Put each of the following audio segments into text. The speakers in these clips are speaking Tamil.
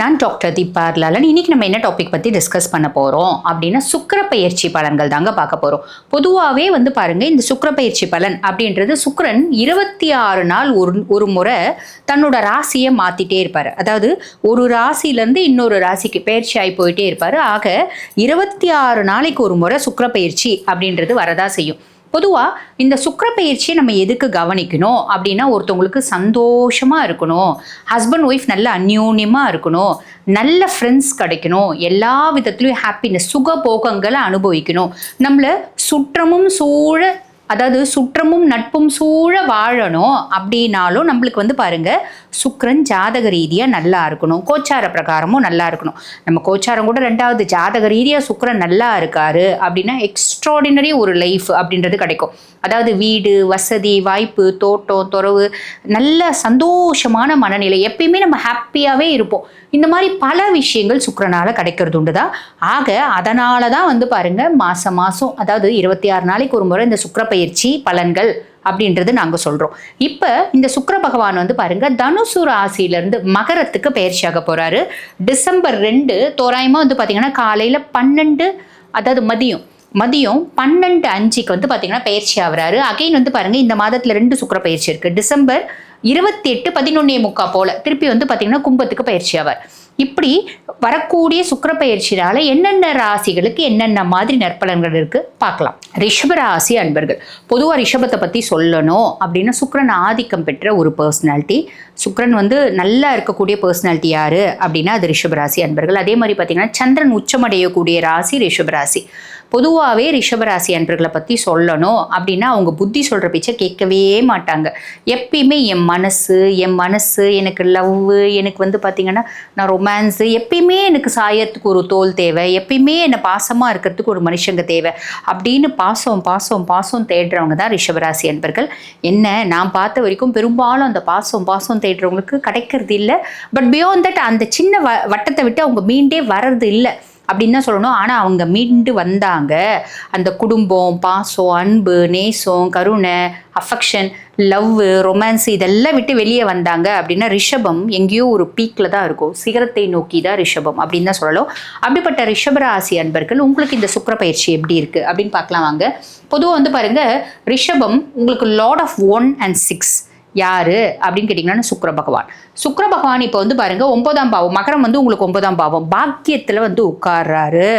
நான் டாக்டர் தீபா லாலன் இன்னைக்கு நம்ம என்ன டாபிக் பற்றி டிஸ்கஸ் பண்ண போகிறோம் அப்படின்னா சுக்கர பயிற்சி பலன்கள் தாங்க பார்க்க போகிறோம் பொதுவாகவே வந்து பாருங்கள் இந்த சுக்கர பயிற்சி பலன் அப்படின்றது சுக்கரன் இருபத்தி ஆறு நாள் ஒரு ஒரு முறை தன்னோட ராசியை மாற்றிட்டே இருப்பார். அதாவது ஒரு ராசியிலேருந்து இன்னொரு ராசிக்கு பயிற்சி ஆகி போயிட்டே இருப்பார். ஆக இருபத்தி ஆறு நாளைக்கு ஒரு முறை சுக்கர பயிற்சி அப்படின்றது வரதா செய்யும். பொதுவாக இந்த சுக்கிர பயிற்சியை நம்ம எதுக்கு கவனிக்கணும் அப்படின்னா ஒருத்தவங்களுக்கு சந்தோஷமாக இருக்கணும். ஹஸ்பண்ட் ஒய்ஃப் நல்ல அந்யூன்யமாக இருக்கணும். நல்ல ஃப்ரெண்ட்ஸ் கிடைக்கணும். எல்லா விதத்துலையும் ஹாப்பினஸ் சுகபோகங்களை அனுபவிக்கணும். நம்மளை சுற்றமும் சூழ அதாவது சுற்றமும் நட்பும் சூழ வாழணும் அப்படின்னாலும் நம்மளுக்கு வந்து பாருங்க சுக்கரன் ஜாதக ரீதியாக நல்லா இருக்கணும். கோச்சார பிரகாரமும் நல்லா இருக்கணும். நம்ம கோச்சாரம் கூட ரெண்டாவது ஜாதக ரீதியாக சுக்கரன் நல்லா இருக்காரு அப்படின்னா எக்ஸ்ட்ராடினரி ஒரு லைஃப் அப்படின்றது கிடைக்கும். அதாவது வீடு வசதி வாய்ப்பு தோட்டம் துறவு நல்ல சந்தோஷமான மனநிலை எப்பயுமே நம்ம ஹாப்பியாகவே இருப்போம். இந்த மாதிரி பல விஷயங்கள் சுக்கரனால் கிடைக்கிறது உண்டு தான் ஆக அதனால தான் வந்து பாருங்க மாசம் மாதம் அதாவது இருபத்தி ஆறு நாளைக்கு ஒரு முறை இந்த சுக்கிர பயிற்சி பலன்கள் அப்படின்றது நாங்கள் சொல்கிறோம் இப்போ இந்த சுக்கர பகவான் வந்து பாருங்க தனுசு ராசியிலேருந்து மகரத்துக்கு பயிற்சியாக போகிறாரு டிசம்பர் ரெண்டு தோராயமாக வந்து பார்த்தீங்கன்னா காலையில் பன்னெண்டு அதாவது மதியம் மதியம் பன்னெண்டு அஞ்சுக்கு வந்து பார்த்தீங்கன்னா பயிற்சி ஆகிறாரு. அகைன் வந்து பாருங்க இந்த மாதத்தில் ரெண்டு சுக்கர பயிற்சி இருக்குது டிசம்பர் இருபத்தி எட்டு பதினொன்னே முக்கா போல் திருப்பி வந்து பார்த்தீங்கன்னா கும்பத்துக்கு பயிற்சி ஆவார். இப்படி வரக்கூடிய சுக்கர பயிற்சினால என்னென்ன ராசிகளுக்கு என்னென்ன மாதிரி நற்பலன்கள் இருக்கு? பார்க்கலாம். ரிஷப ராசி அன்பர்கள். பொதுவாக ரிஷபத்தை பற்றி சொல்லணும் அப்படின்னா சுக்கரன் ஆதிக்கம் பெற்ற ஒரு பர்சனாலிட்டி சுக்கரன் வந்து நல்லா இருக்கக்கூடிய பர்சனாலிட்டி யாரு அப்படின்னா அது ரிஷபராசி அன்பர்கள். அதே மாதிரி பார்த்தீங்கன்னா சந்திரன் உச்சமடையக்கூடிய ராசி ரிஷபராசி. பொதுவாகவே ரிஷபராசி அன்பர்களை பற்றி சொல்லணும் அப்படின்னா அவங்க புத்தி சொல்கிற பேச்சை கேட்கவே மாட்டாங்க. எப்பயுமே என் மனசு என் மனசு எனக்கு லவ்வு எனக்கு வந்து பார்த்திங்கன்னா நான் ரொமான்ஸு எப்பயுமே எனக்கு சாயத்துக்கு ஒரு தோல் தேவை. எப்பயுமே என்னை பாசமாக இருக்கிறதுக்கு ஒரு மனுஷங்க தேவை. அப்படின்னு பாசம் பாசம் பாசம் தேடுறவங்க தான் ரிஷபராசி அன்பர்கள். என்ன? நான் பார்த்த வரைக்கும் பெரும்பாலும் அந்த பாசம் பாசம் தேடுறவங்களுக்கு கிடைக்கிறது இல்லை. பட் பியாண்ட் தட் அந்த சின்ன வ வட்டத்தை விட்டு அவங்க மீண்டே வர்றது இல்லை. அப்படின்னு தான் சொல்லணும். ஆனால் அவங்க மீண்டு வந்தாங்க. அந்த குடும்பம் பாசம் அன்பு நேசம் கருணை அஃபெக்ஷன் லவ் ரொமான்ஸ் இதெல்லாம் விட்டு வெளியே வந்தாங்க அப்படின்னா ரிஷபம் எங்கேயோ ஒரு பீக்கில் தான் இருக்கும். சிகரத்தை நோக்கி தான் ரிஷபம் அப்படின்னு தான் சொல்லலாம் அப்படிப்பட்ட ரிஷபராசி அன்பர்கள் உங்களுக்கு இந்த சுக்கர பயிற்சி எப்படி இருக்குது அப்படின்னு பார்க்கலாம் வாங்க. பொதுவாக வந்து பாருங்க ரிஷபம் உங்களுக்கு lord of one and six யாரு அப்படின்னு கேட்டிங்கன்னா சுக்ர பகவான். சுக்ர பகவான் இப்போ வந்து பாருங்க ஒன்பதாம் பாவம் மகரம் வந்து உங்களுக்கு ஒன்பதாம் பாவம் பாக்கியத்தில் வந்து உட்கார்றாரு.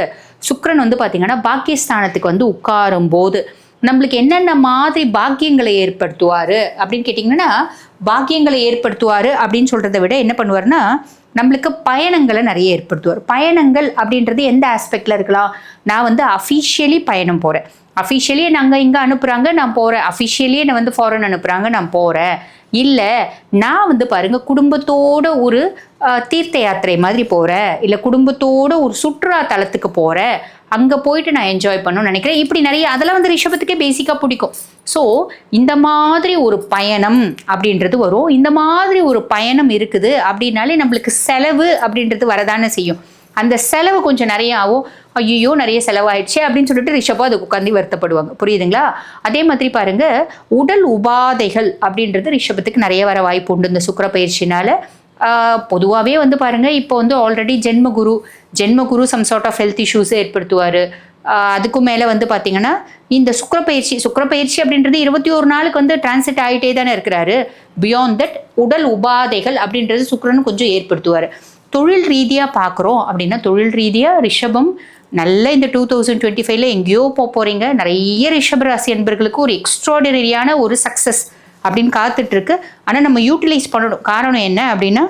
சுக்ரன் வந்து பார்த்தீங்கன்னா பாக்கியஸ்தானத்துக்கு வந்து உட்காரும் போது நம்மளுக்கு என்னென்ன மாதிரி பாக்கியங்களை ஏற்படுத்துவார் அப்படின்னு கேட்டிங்கன்னா பாக்கியங்களை ஏற்படுத்துவார் அப்படின்னு சொல்கிறத விட என்ன பண்ணுவார்னா நம்மளுக்கு பயணங்களை நிறைய ஏற்படுத்துவார். பயணங்கள் அப்படின்றது எந்த ஆஸ்பெக்டில் இருக்கலாம்? நான் வந்து அஃபிஷியலி பயணம் போகிறேன் அஃபிஷியலியே நாங்கள் இங்கே அனுப்புகிறாங்க நான் போகிறேன் அஃபிஷியலியே என்னை வந்து ஃபாரின் அனுப்புகிறாங்க நான் போகிறேன் இல்லை நான் வந்து பாருங்கள் குடும்பத்தோட ஒரு தீர்த்த யாத்திரை மாதிரி போகிறேன் இல்லை குடும்பத்தோட ஒரு சுற்றுலா தலத்துக்கு போகிறேன் அங்கே போயிட்டு நான் என்ஜாய் பண்ணணும்னு நினைக்கிறேன். இப்படி நிறைய அதெல்லாம் வந்து ரிஷபத்துக்கே பேசிக்காக பிடிக்கும். ஸோ இந்த மாதிரி ஒரு பயணம் அப்படின்றது வரும். இந்த மாதிரி ஒரு பயணம் இருக்குது அப்படின்னாலே நம்மளுக்கு செலவு அப்படின்றது வரதானே செய்யும். அந்த செலவு கொஞ்சம் நிறைய ஆகும் ஐயோ நிறைய செலவாயிடுச்சு அப்படின்னு சொல்லிட்டு ரிஷபா அதுக்கு உட்காந்து வருத்தப்படுவாங்க. புரியுதுங்களா? அதே மாதிரி பாருங்க உடல் உபாதைகள் அப்படின்றது ரிஷபத்துக்கு நிறைய வர வாய்ப்பு உண்டு. இந்த சுக்கிர பயிற்சினால பொதுவாகவே வந்து பாருங்க இப்போ வந்து ஆல்ரெடி ஜென்மகுரு ஜென்மகுரு some sort of health issues ஏற்படுத்துவார். அதுக்கும் மேலே வந்து பார்த்தீங்கன்னா இந்த சுக்கரப்பயிற்சி சுக்கிரப்பயிற்சி அப்படின்றது இருபத்தி ஒரு நாளுக்கு வந்து டிரான்சிட் ஆகிட்டே தானே இருக்கிறாரு. பியாண்ட் தட் உடல் உபாதைகள் அப்படின்றது சுக்கரன் கொஞ்சம் ஏற்படுத்துவார். தொழில் ரீதியாக பார்க்குறோம் அப்படின்னா தொழில் ரீதியாக ரிஷபம் நல்ல இந்த டூ தௌசண்ட் டுவெண்ட்டி ஃபைவ்ல எங்கேயோ போக போகிறீங்க நிறைய ரிஷப ராசி அன்பர்களுக்கு ஒரு எக்ஸ்ட்ராடினரியான ஒரு சக்ஸஸ் அப்படின்னு காத்துட்ருக்கு. ஆனால் நம்ம யூட்டிலைஸ் பண்ணணும். காரணம் என்ன அப்படின்னா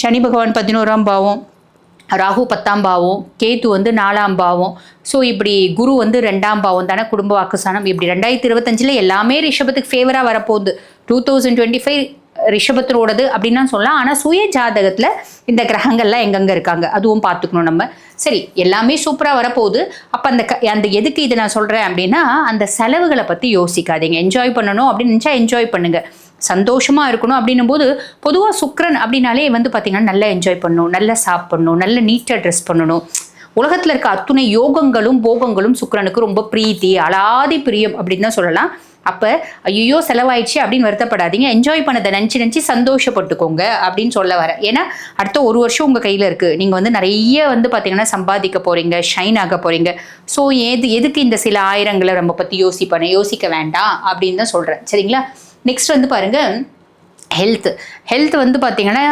சனி பகவான் பதினோராம் பாவம் ராகு பத்தாம் பாவம் கேத்து வந்து நாலாம் பாவம். ஸோ இப்படி குரு வந்து ரெண்டாம் பாவம் தானே குடும்ப வாக்குஸ்தானம். இப்படி ரெண்டாயிரத்தி இருபத்தஞ்சில் எல்லாமே ரிஷபத்துக்கு ஃபேவராக வரப்போகுது. டூ தௌசண்ட் டுவெண்ட்டி ஃபைவ் ரிஷபத்தினோடது அப்படின்னு சொல்லலாம். ஆனால் சுய ஜாதகத்தில் இந்த கிரகங்கள்லாம் எங்கெங்கே இருக்காங்க? அதுவும் பார்த்துக்கணும் நம்ம. சரி எல்லாமே சூப்பராக வரப்போகுது. அப்போ அந்த க அந்த எதுக்கு இதை நான் சொல்கிறேன் அப்படின்னா அந்த செலவுகளை பற்றி யோசிக்காதீங்க. என்ஜாய் பண்ணணும் அப்படின்னு நினச்சா என்ஜாய் பண்ணுங்கள் சந்தோஷமாக இருக்கணும் அப்படின்னும் போது பொதுவாக சுக்ரன் அப்படின்னாலே வந்து பார்த்திங்கன்னா நல்லா என்ஜாய் பண்ணணும். நல்லா சாப்பிடணும். நல்ல நீட்டாக ட்ரெஸ் பண்ணணும். உலகத்தில் இருக்க அத்துணை யோகங்களும் போகங்களும் சுக்ரனுக்கு ரொம்ப பிரீத்தி அலாதி பிரியம் அப்படின்னு தான் சொல்லலாம். அப்போ ஐயோ செலவாயிடுச்சு அப்படின்னு வருத்தப்படாதீங்க. என்ஜாய் பண்ணதை நினச்சி நினச்சி சந்தோஷப்பட்டுக்கோங்க அப்படின்னு சொல்ல வரேன் ஏன்னா அடுத்த ஒரு வருஷம் உங்கள் கையில் இருக்குது நீங்கள் வந்து நிறைய வந்து பார்த்தீங்கன்னா சம்பாதிக்க போகிறீங்க ஷைன் ஆக போகிறீங்க ஸோ எது எதுக்கு இந்த சில ஆயிரங்களை நம்ம பற்றி யோசிப்பேன் யோசிக்க வேண்டாம் அப்படின்னு தான் சொல்கிறேன் சரிங்களா? நெக்ஸ்ட் வந்து பாருங்கள் ஹெல்த் ஹெல்த் வந்து பார்த்திங்கன்னா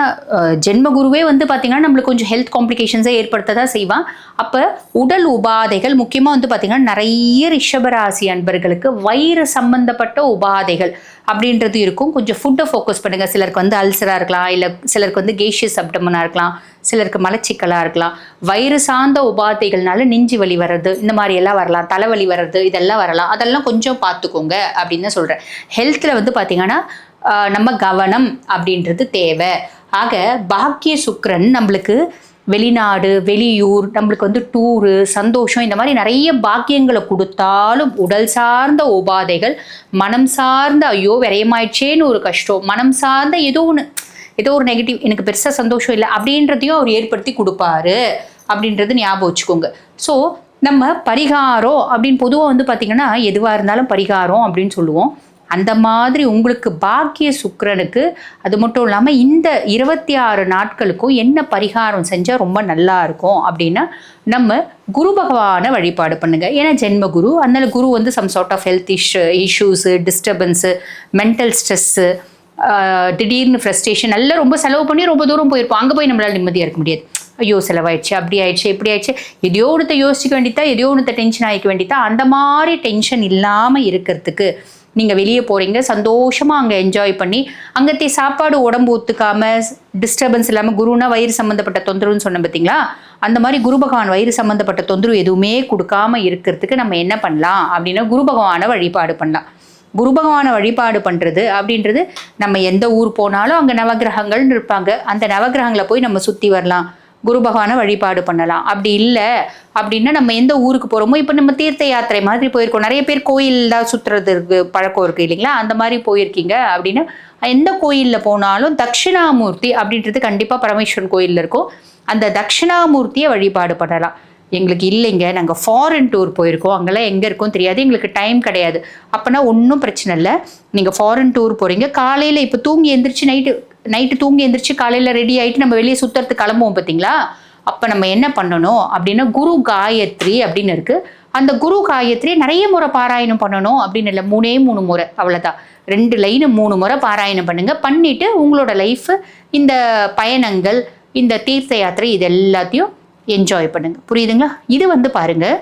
ஜென்மகுருவே வந்து பார்த்திங்கன்னா நம்மளுக்கு கொஞ்சம் ஹெல்த் காம்ப்ளிகேஷன்ஸை ஏற்படுத்த தான் செய்வான். அப்போ உடல் உபாதைகள் முக்கியமாக வந்து பார்த்திங்கன்னா நிறைய ரிஷபராசி அன்பர்களுக்கு வயிறு சம்பந்தப்பட்ட உபாதைகள் அப்படின்றது இருக்கும். கொஞ்சம் ஃபுட்டை ஃபோக்கஸ் பண்ணுங்கள் சிலருக்கு வந்து அல்சராக இருக்கலாம் இல்லை சிலருக்கு வந்து கேஷியஸ் அப்டமனாக இருக்கலாம் சிலருக்கு மலச்சிக்கலாக இருக்கலாம். வயிறு சார்ந்த உபாதைகள்னால நெஞ்சு வலி வர்றது இந்த மாதிரி எல்லாம் வரலாம். தலைவலி வர்றது இதெல்லாம் வரலாம். அதெல்லாம் கொஞ்சம் பார்த்துக்கோங்க அப்படின்னு தான் சொல்கிறேன் ஹெல்த்தில் வந்து பார்த்திங்கன்னா நம்ம கவனம் அப்படின்றது தேவை. ஆக பாக்கிய சுக்கரன் நம்மளுக்கு வெளிநாடு வெளியூர் நம்மளுக்கு வந்து டூரு சந்தோஷம் இந்த மாதிரி நிறைய பாக்கியங்களை கொடுத்தாலும் உடல் சார்ந்த உபாதைகள் மனம் சார்ந்த ஐயோ விரயமாயிடுச்சேன்னு ஒரு கஷ்டம். மனம் சார்ந்த ஏதோ ஒன்று ஏதோ ஒரு நெகட்டிவ் எனக்கு பெருசாக சந்தோஷம் இல்லை அப்படின்றதையும் அவர் ஏற்படுத்தி கொடுப்பாரு அப்படின்றது ஞாபகம் வச்சுக்கோங்க. ஸோ நம்ம பரிகாரம் அப்படின்னு பொதுவாக வந்து பார்த்திங்கன்னா எதுவாக இருந்தாலும் பரிகாரம் அப்படின்னு சொல்லுவோம். அந்த மாதிரி உங்களுக்கு பாக்கிய சுக்கரனுக்கு அது மட்டும் இல்லாமல் இந்த இருபத்தி ஆறு நாட்களுக்கும் என்ன பரிகாரம் செஞ்சால் ரொம்ப நல்லா இருக்கும் அப்படின்னா நம்ம குரு பகவானை வழிபாடு பண்ணுங்கள் ஏன்னா ஜென்ம குரு அதனால குரு வந்து some sort of health issue issues disturbance mental stress திடீர்னு ஃப்ரஸ்ட்ரேஷன் எல்லாம் ரொம்ப செலவு பண்ணி ரொம்ப தூரம் போயிருப்போம். அங்கே போய் நம்மளால் நிம்மதியாக இருக்க முடியாது. ஐயோ செலவாயிடுச்சு அப்படி ஆயிடுச்சு இப்படி ஆயிடுச்சு. எதையோ ஒன்று யோசிக்க வேண்டியதா எதையோ ஒன்று டென்ஷன் ஆகிக்க வேண்டியதா அந்த மாதிரி டென்ஷன் இல்லாமல் இருக்கிறதுக்கு நீங்கள் வெளியே போகிறீங்க சந்தோஷமாக அங்கே என்ஜாய் பண்ணி அங்கத்தே சாப்பாடு உடம்பு ஒத்துக்காமல் டிஸ்டர்பன்ஸ் இல்லாமல் குருனா வயிறு சம்மந்தப்பட்ட தொந்தரவுன்னு சொன்னேன் பார்த்தீங்களா அந்த மாதிரி குரு பகவான் வயிறு சம்மந்தப்பட்ட தொந்தரவு எதுவுமே கொடுக்காம இருக்கிறதுக்கு நம்ம என்ன பண்ணலாம்? அப்படின்னா குரு பகவானை வழிபாடு பண்ணலாம். குரு பகவானை வழிபாடு பண்ணுறது அப்படின்றது நம்ம எந்த ஊர் போனாலும் அங்கே நவகிரகங்கள்னு இருப்பாங்க. அந்த நவகிரகங்களை போய் நம்ம சுற்றி வரலாம். குரு பகவானை வழிபாடு பண்ணலாம். அப்படி இல்லை அப்படின்னா நம்ம எந்த ஊருக்கு போகிறோமோ இப்போ நம்ம தீர்த்த யாத்திரை மாதிரி போயிருக்கோம். நிறைய பேர் கோயில் தான் சுற்றுறதுக்கு பழக்கம் இருக்குது இல்லைங்களா? அந்த மாதிரி போயிருக்கீங்க அப்படின்னா எந்த கோயிலில் போனாலும் தட்சிணாமூர்த்தி அப்படின்றது கண்டிப்பாக பரமேஸ்வரன் கோயிலில் இருக்கும். அந்த தட்சிணாமூர்த்தியை வழிபாடு பண்ணலாம். எங்களுக்கு இல்லைங்க. நாங்கள் ஃபாரின் டூர் போயிருக்கோம். அங்கெல்லாம் எங்கே இருக்கோம் தெரியாது. எங்களுக்கு டைம் கிடையாது. அப்போனா ஒன்றும் பிரச்சனை இல்லை. நீங்கள் ஃபாரின் டூர் போகிறீங்க காலையில் இப்போ தூங்கி எந்திரிச்சு நைட்டு நைட்டு தூங்கி எந்திரிச்சு காலையில் ரெடி ஆகிட்டு நம்ம வெளியே சுற்றுறதுக்கு கிளம்புவோம் பார்த்தீங்களா அப்போ நம்ம என்ன பண்ணணும் அப்படின்னா குரு காயத்ரி அப்படின்னு இருக்குது அந்த குரு காயத்ரி நிறைய முறை பாராயணம் பண்ணணும் அப்படின்னு இல்லை மூணே மூணு முறை அவ்வளோதான் ரெண்டு லைனு மூணு முறை பாராயணம் பண்ணுங்கள் பண்ணிவிட்டு உங்களோட லைஃப் இந்த பயணங்கள் இந்த தீர்த்த யாத்திரை இது எல்லாத்தையும் என்ஜாய் பண்ணுங்கள் புரியுதுங்களா? இது வந்து பாருங்கள்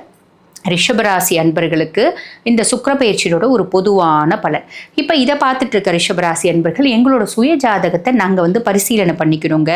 ரிஷபராசி அன்பர்களுக்கு இந்த சுக்கிர பயிற்சியோட ஒரு பொதுவான பலன். இப்போ இதை பார்த்துட்டு இருக்க ரிஷபராசி அன்பர்கள் எங்களோட சுய ஜாதகத்தை நாங்கள் வந்து பரிசீலனை பண்ணிக்கணுங்க.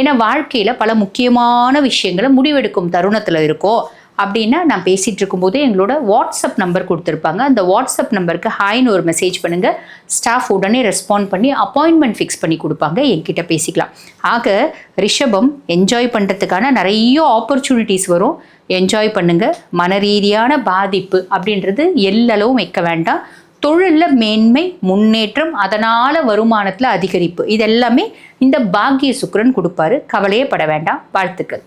ஏன்னா வாழ்க்கையில் பல முக்கியமான விஷயங்களை முடிவெடுக்கும் தருணத்தில் இருக்கோம். அப்படின்னா நான் பேசிகிட்டு இருக்கும்போது எங்களோட வாட்ஸ்அப் நம்பர் கொடுத்துருப்பாங்க. அந்த வாட்ஸ்அப் நம்பருக்கு ஹாய்னு ஒரு மெசேஜ் பண்ணுங்கள் ஸ்டாஃப் உடனே ரெஸ்பாண்ட் பண்ணி அப்பாயின்மெண்ட் ஃபிக்ஸ் பண்ணி கொடுப்பாங்க. என்கிட்ட பேசிக்கலாம். ஆக ரிஷபம் என்ஜாய் பண்ணுறதுக்கான நிறைய ஆப்பர்ச்சுனிட்டிஸ் வரும். என்ஜாய் பண்ணுங்கள் மன ரீதியான பாதிப்பு அப்படின்றது எல்லளவும் வைக்க வேண்டாம். தொழிலில் மேன்மை முன்னேற்றம் அதனால் வருமானத்தில் அதிகரிப்பு. இதெல்லாமே இந்த பாக்கிய சுக்கரன் கொடுப்பாரு. கவலையே பட வேண்டாம். வாழ்த்துக்கள்.